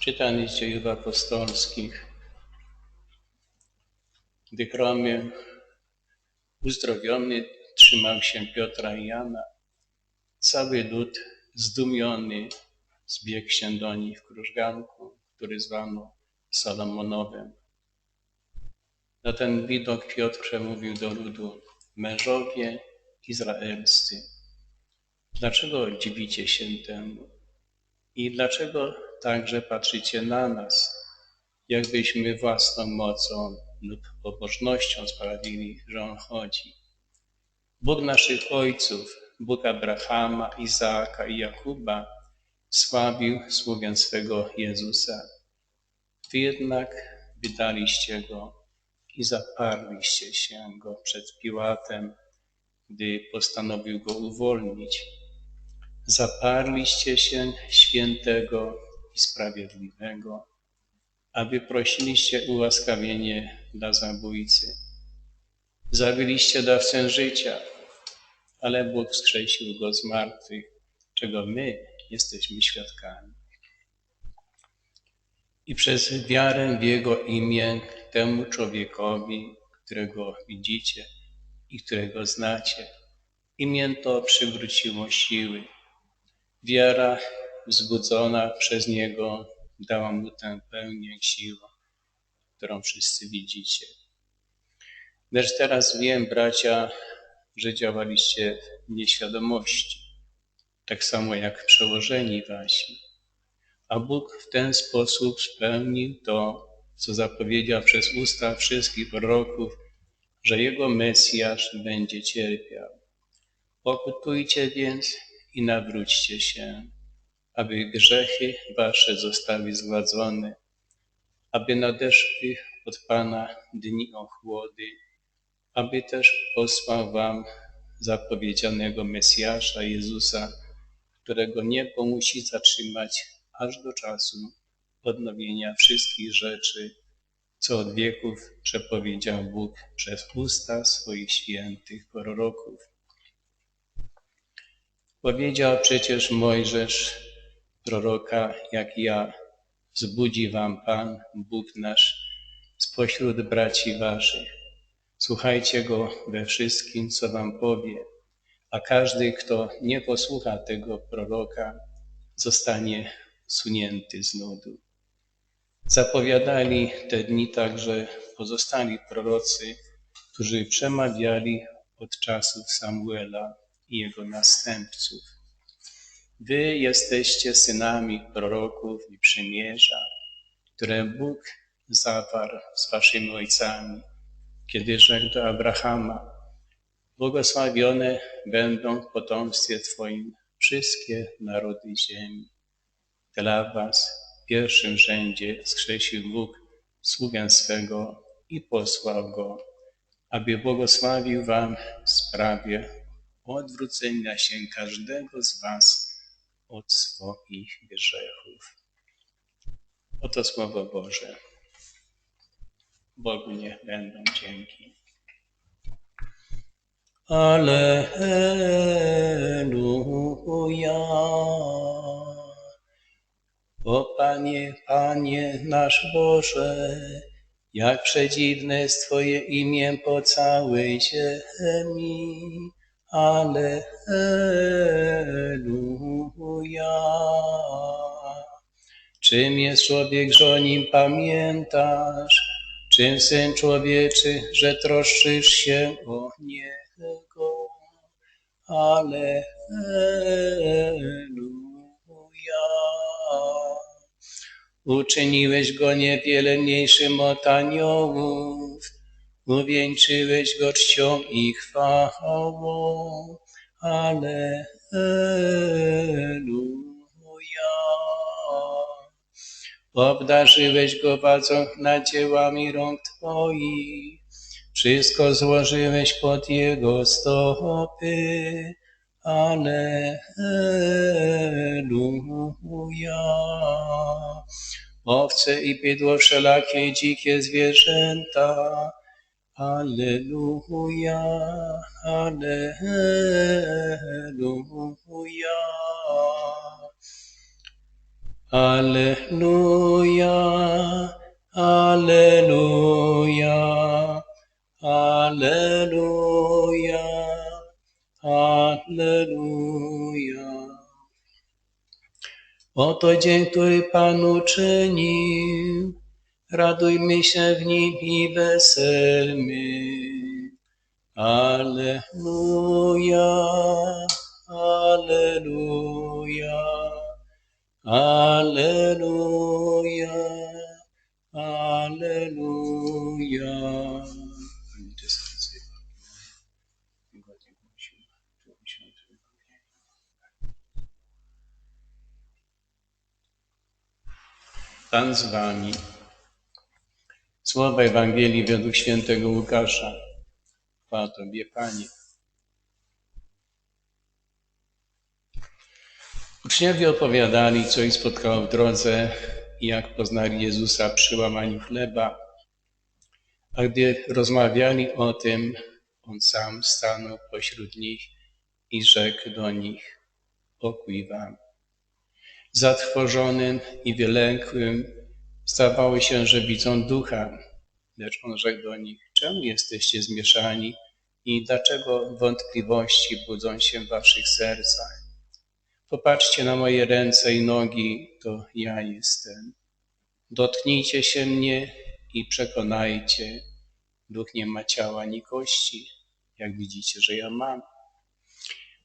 Czytanie z dziejów apostolskich. Gdy chromy uzdrowiony trzymał się Piotra i Jana, cały lud zdumiony zbiegł się do nich w krużganku, który zwano Salomonowym. Na ten widok Piotr przemówił do ludu, mężowie izraelscy, dlaczego dziwicie się temu? I dlaczego także patrzycie na nas, jakbyśmy własną mocą lub pobożnością sprawili, że On chodzi? Bóg naszych ojców, Bóg Abrahama, Izaaka i Jakuba, sławił sługę swego Jezusa. Wy jednak wydaliście Go i zaparliście się Go przed Piłatem, gdy postanowił Go uwolnić zaparliście się świętego i sprawiedliwego, aby prosiliście ułaskawienie dla zabójcy. Zawiliście dawcę życia, ale Bóg wskrzesił go z martwych, czego my jesteśmy świadkami. I przez wiarę w Jego imię temu człowiekowi, którego widzicie i którego znacie, imię to przywróciło siły Wiara wzbudzona przez Niego dała Mu tę pełnię siłę, którą wszyscy widzicie. Lecz teraz wiem, bracia, że działaliście w nieświadomości, tak samo jak przełożeni wasi. A Bóg w ten sposób spełnił to, co zapowiedział przez usta wszystkich proroków, że Jego Mesjasz będzie cierpiał. Pokutujcie więc i nawróćcie się, aby grzechy wasze zostały zgładzone, aby nadeszły od Pana dni ochłody, aby też posłał wam zapowiedzianego Mesjasza Jezusa, którego niebo musi zatrzymać aż do czasu odnowienia wszystkich rzeczy, co od wieków przepowiedział Bóg przez usta swoich świętych proroków. Powiedział przecież Mojżesz, proroka, jak ja, wzbudzi wam Pan, Bóg nasz, spośród braci waszych. Słuchajcie Go we wszystkim, co wam powie, a każdy, kto nie posłucha tego proroka, zostanie sunięty z ludu. Zapowiadali te dni także pozostali prorocy, którzy przemawiali od czasów Samuela i jego następców. Wy jesteście synami proroków i przymierza, które Bóg zawarł z waszymi ojcami, kiedy rzekł do Abrahama, błogosławione będą w potomstwie Twoim wszystkie narody ziemi. Dla was w pierwszym rzędzie skrzesił Bóg sługę swego i posłał go, aby błogosławił wam w sprawie odwrócenia się każdego z Was od swoich grzechów. Oto Słowo Boże. Bogu niech będą dzięki. Alleluja. O Panie, Panie nasz Boże, jak przedziwne jest Twoje imię po całej ziemi. Alleluja. Czym jest człowiek, że o nim pamiętasz? Czym syn człowieczy, że troszczysz się o niego? Alleluja. Uczyniłeś go niewiele mniejszym od aniołów uwieńczyłeś go czcią i chwałą. Alleluja. Obdarzyłeś go władzą nad dziełami rąk Twoich, wszystko złożyłeś pod jego stopy. Alleluja. Owce i bydło wszelakie dzikie zwierzęta, Alleluja, Alleluja. Alleluja, Alleluja, Alleluja, Alleluja. Oto dzień, który Pan uczynił, radujmy się w nim i weselmy. Alleluja, Alleluja, Alleluja, Alleluja. Pan z Wami. Słowa Ewangelii według świętego Łukasza. Chwała Tobie, Panie. Uczniowie opowiadali, co ich spotkało w drodze i jak poznali Jezusa przy łamaniu chleba. A gdy rozmawiali o tym, On sam stanął pośród nich i rzekł do nich, pokój wam. Zatrwożonym i wylękłym zdawało się, że widzą ducha, lecz On rzekł do nich, czemu jesteście zmieszani i dlaczego wątpliwości budzą się w waszych sercach? Popatrzcie na moje ręce i nogi, to ja jestem. Dotknijcie się mnie i przekonajcie. Duch nie ma ciała ani kości, jak widzicie, że ja mam.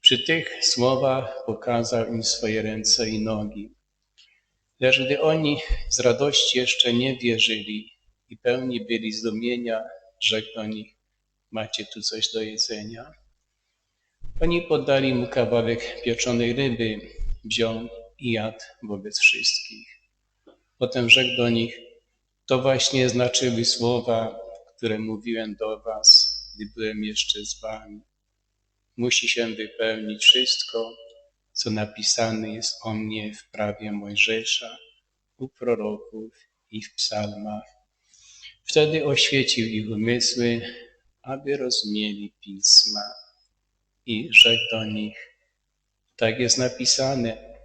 Przy tych słowach pokazał im swoje ręce i nogi. Lecz gdy oni z radości jeszcze nie wierzyli i pełni byli zdumienia, rzekł do nich, macie tu coś do jedzenia? Oni podali mu kawałek pieczonej ryby, wziął i jadł wobec wszystkich. Potem rzekł do nich, to właśnie znaczyły słowa, które mówiłem do was, gdy byłem jeszcze z wami. Musi się wypełnić wszystko, co napisane jest o mnie w prawie Mojżesza, u proroków i w psalmach. Wtedy oświecił ich umysły, aby rozumieli pisma i rzekł do nich, tak jest napisane,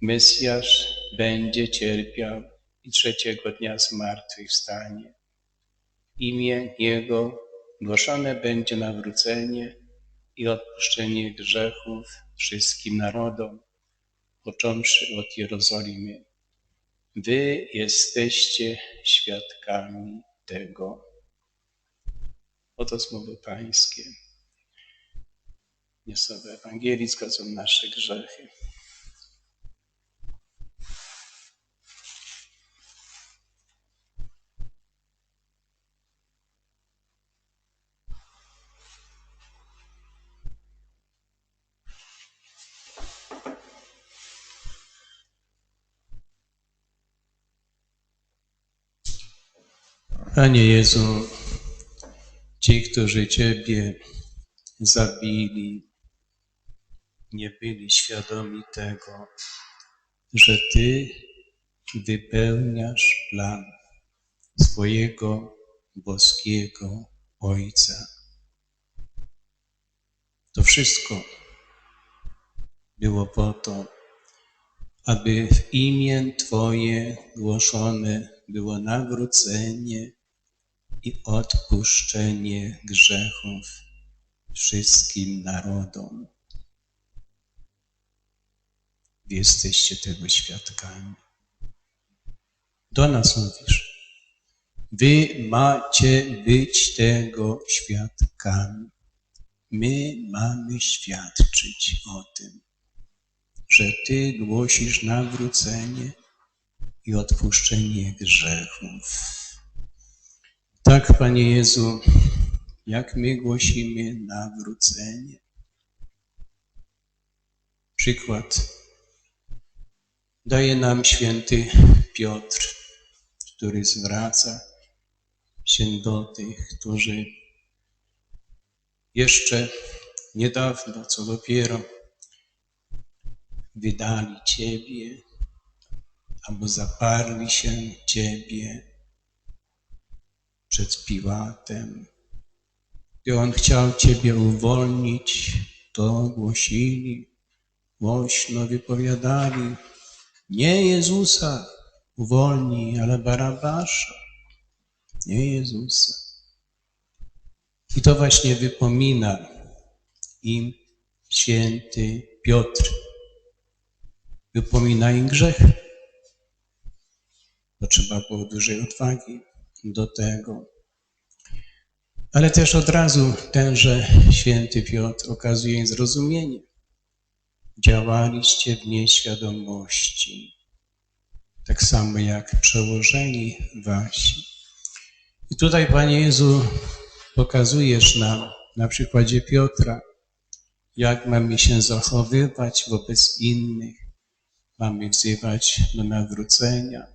Mesjasz będzie cierpiał i trzeciego dnia zmartwychwstanie. Imię Jego głoszone będzie nawrócenie i odpuszczenie grzechów wszystkim narodom, począwszy od Jerozolimy. Wy jesteście świadkami tego. Oto słowo Pańskie. Nie słowo Ewangelii zgodzą nasze grzechy. Panie Jezu, ci, którzy Ciebie zabili, nie byli świadomi tego, że Ty wypełniasz plan swojego boskiego Ojca. To wszystko było po to, aby w imię Twoje głoszone było nawrócenie i odpuszczenie grzechów wszystkim narodom. Wy jesteście tego świadkami. Do nas mówisz. Wy macie być tego świadkami. My mamy świadczyć o tym, że Ty głosisz nawrócenie i odpuszczenie grzechów. Tak, Panie Jezu, jak my głosimy nawrócenie. Przykład daje nam święty Piotr, który zwraca się do tych, którzy jeszcze niedawno, co dopiero wydali Ciebie albo zaparli się Ciebie przed Piłatem. Gdy On chciał Ciebie uwolnić, to głosili, głośno wypowiadali Nie Jezusa uwolnij, ale Barabasza. Nie Jezusa. I to właśnie wypomina im święty Piotr. Wypomina im grzech. Bo trzeba było dużej odwagi do tego. Ale też od razu tenże święty Piotr okazuje im zrozumienie. Działaliście w nieświadomości, tak samo jak przełożeni wasi. I tutaj, Panie Jezu, pokazujesz nam na przykładzie Piotra, jak mamy się zachowywać wobec innych. Mamy wzywać do nawrócenia.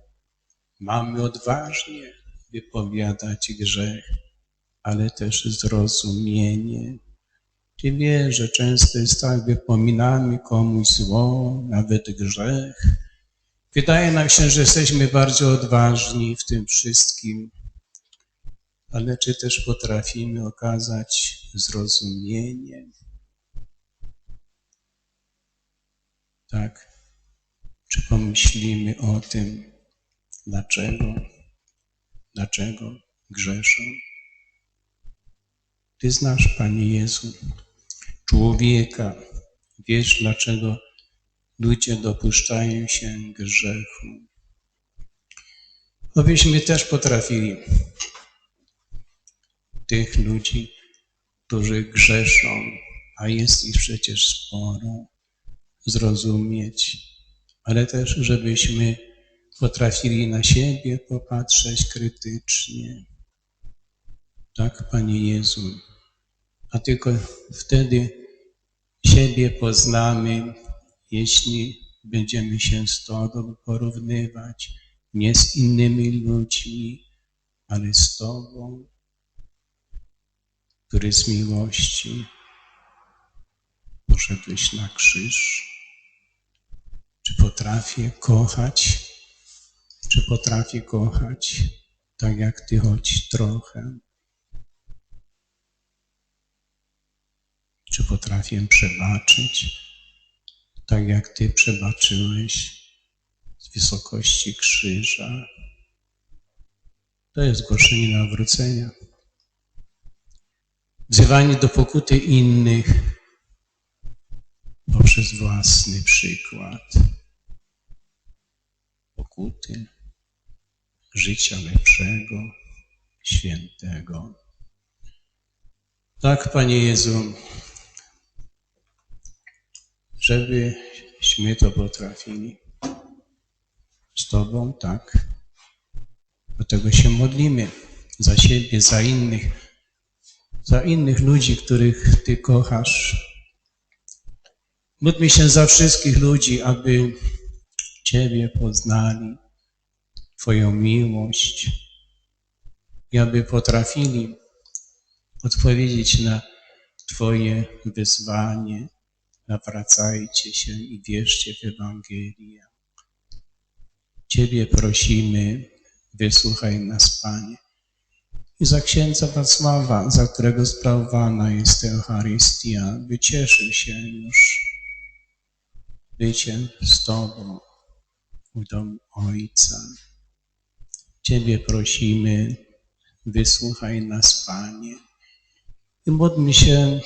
Mamy odważnie wypowiadać grzech, ale też zrozumienie. Ty wiesz, że często jest tak, wypominamy komuś zło, nawet grzech. Wydaje nam się, że jesteśmy bardzo odważni w tym wszystkim, ale czy też potrafimy okazać zrozumienie? Tak. Czy pomyślimy o tym, dlaczego, dlaczego grzeszą? Ty znasz, Panie Jezu, człowieka. Wiesz, dlaczego ludzie dopuszczają się grzechu. Abyśmy też potrafili tych ludzi, którzy grzeszą, a jest ich przecież sporo, zrozumieć, ale też, żebyśmy potrafili na siebie popatrzeć krytycznie. Tak, Panie Jezu, a tylko wtedy siebie poznamy, jeśli będziemy się z Tobą porównywać, nie z innymi ludźmi, ale z Tobą, który z miłości poszedłeś na krzyż. Czy potrafię kochać? Czy potrafię kochać tak jak Ty choć trochę? Czy potrafię przebaczyć tak jak Ty przebaczyłeś z wysokości krzyża? To jest głoszenie nawrócenia. Wzywanie do pokuty innych poprzez własny przykład pokuty, życia lepszego, świętego. Tak, Panie Jezu, żebyśmy to potrafili. Z Tobą, tak. Dlatego się modlimy za siebie, za innych, za innych ludzi, których Ty kochasz. Módlmy się za wszystkich ludzi, aby Ciebie poznali, Twoją miłość i aby potrafili odpowiedzieć na Twoje wyzwanie. Nawracajcie się i wierzcie w Ewangelię. Ciebie prosimy, wysłuchaj nas, Panie. I za księdza Wacława, za którego sprawowana jest Eucharystia, by cieszył się już byciem z Tobą w domu Ojca. Ciebie prosimy, wysłuchaj nas, Panie. I módlmy się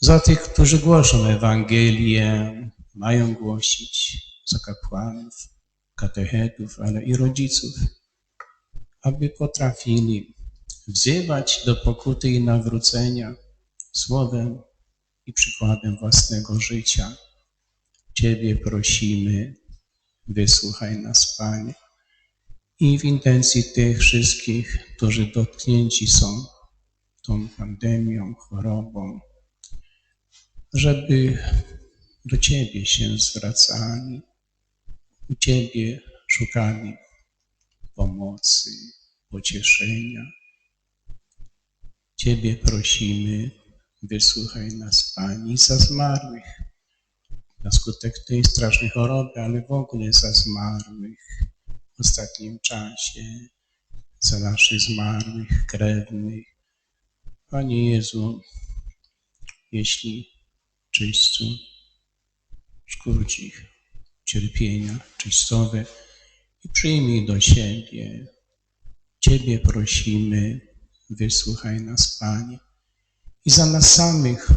za tych, którzy głoszą Ewangelię, mają głosić, za kapłanów, katechetów, ale i rodziców, aby potrafili wzywać do pokuty i nawrócenia słowem i przykładem własnego życia. Ciebie prosimy, wysłuchaj nas, Panie. I w intencji tych wszystkich, którzy dotknięci są tą pandemią, chorobą, żeby do Ciebie się zwracali, u Ciebie szukali pomocy, pocieszenia. Ciebie prosimy, wysłuchaj nas, Pani, za zmarłych, na skutek tej strasznej choroby, ale w ogóle za zmarłych ostatnim czasie, za naszych zmarłych krewnych. Panie Jezu, jeśli czyśćcu, szkódź ich, cierpienia czystowe i przyjmij do siebie. Ciebie prosimy, wysłuchaj nas, Panie. I za nas samych,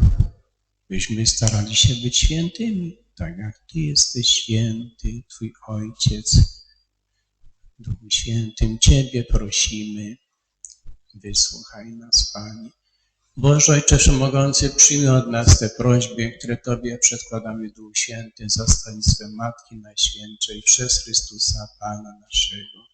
byśmy starali się być świętymi, tak jak Ty jesteś święty, Twój Ojciec. Duchu Świętym, Ciebie prosimy, wysłuchaj nas, Panie. Boże Ojcze Wszechmogący, przyjmij od nas te prośby, które Tobie przedkładamy, Duch Święty, za stronnictwem Matki Najświętszej przez Chrystusa Pana naszego.